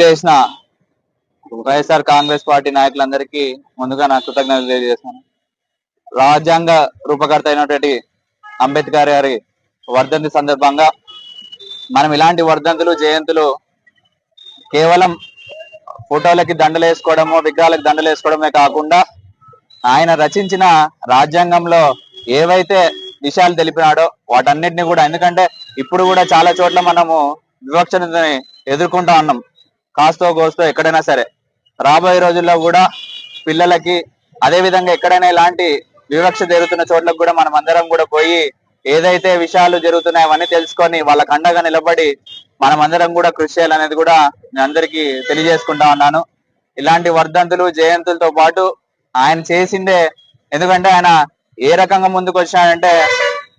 విచ్చేసిన వైఎస్ఆర్ కాంగ్రెస్ పార్టీ నాయకులందరికీ ముందుగా నా కృతజ్ఞతలు తెలియజేస్తాను రాజ్యాంగ రూపకర్త అయినటువంటి అంబేద్కర్ గారి వర్ధంతి సందర్భంగా మనం ఇలాంటి వర్ధంతులు జయంతులు కేవలం ఫోటోలకి దండలు వేసుకోవడము విగ్రహాలకు దండలు వేసుకోవడమే కాకుండా ఆయన రచించిన రాజ్యాంగంలో ఏవైతే విషయాలు తెలిపినాడో వాటన్నిటిని కూడా ఎందుకంటే ఇప్పుడు కూడా చాలా చోట్ల మనము వివక్షని ఎదుర్కొంటా ఉన్నాం. కాస్తో కోస్తో ఎక్కడైనా సరే. రాబోయే రోజుల్లో కూడా పిల్లలకి అదే విధంగా ఎక్కడైనా ఇలాంటి వివక్ష జరుగుతున్న చోట్లకు కూడా మనం అందరం కూడా పోయి ఏదైతే విషయాలు జరుగుతున్నాయో అవన్నీ తెలుసుకొని వాళ్ళకు అండగా నిలబడి మనం అందరం కూడా కృషి చేయాలనేది కూడా నేను అందరికీ తెలియజేసుకుంటా ఉన్నాను. ఇలాంటి వర్ధంతులు జయంతులతో పాటు ఆయన చేసిందే ఎందుకంటే ఆయన ఏ రకంగా ముందుకు వచ్చాడంటే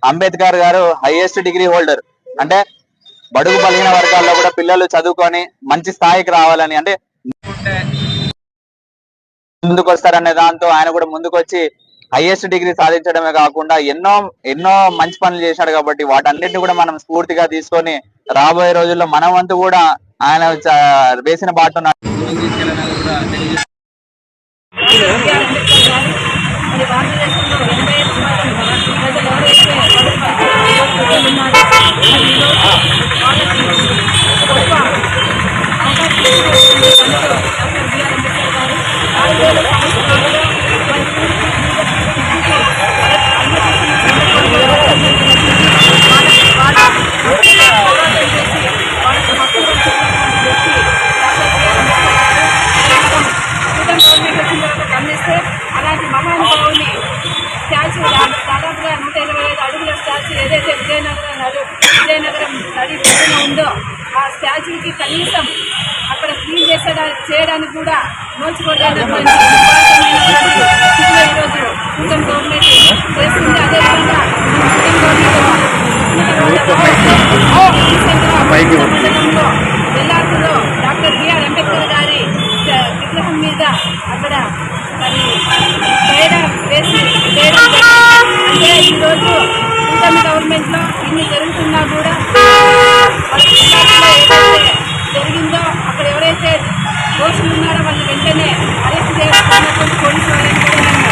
అంబేద్కర్ గారు హైయెస్ట్ డిగ్రీ హోల్డర్. అంటే బడుగు బలహీన వర్గాల్లో కూడా పిల్లలు చదువుకొని మంచి స్థాయికి రావాలని అంటే ముందుకు వస్తారనే దాంతో ఆయన కూడా ముందుకు వచ్చి హైయెస్ట్ డిగ్రీ సాధించడమే కాకుండా ఎన్నో ఎన్నో మంచి పనులు చేశాడు కాబట్టి వాటన్నిటిని కూడా మనం స్ఫూర్తిగా తీసుకొని రాబోయే రోజుల్లో మన వంతు కూడా ఆయన వేసిన బాట మరి స్టాచ్యూకి కనీసం అక్కడ క్లీన్ చేసడానికి చేయడానికి కూడా నోచుకోలేనటువంటి ఈరోజు గవర్నమెంట్ చేస్తుంది. అదేవిధంగా స్టూడెంట్ గవర్నమెంట్ మండలంలో వెల్లార్పులో డాక్టర్ బిఆర్ అంబేద్కర్ గారి విగ్రహం మీద అక్కడ మరి వేసి. అంటే ఈరోజు కూటమి గవర్నమెంట్లో ఇన్ని జరుగుతున్నా కూడా జరిగిందో అక్కడ ఎవరైతే దోషులు ఉన్నారో వాళ్ళని వెంటనే అరెస్ట్ చేయాలన్నటువంటి పోలీసులు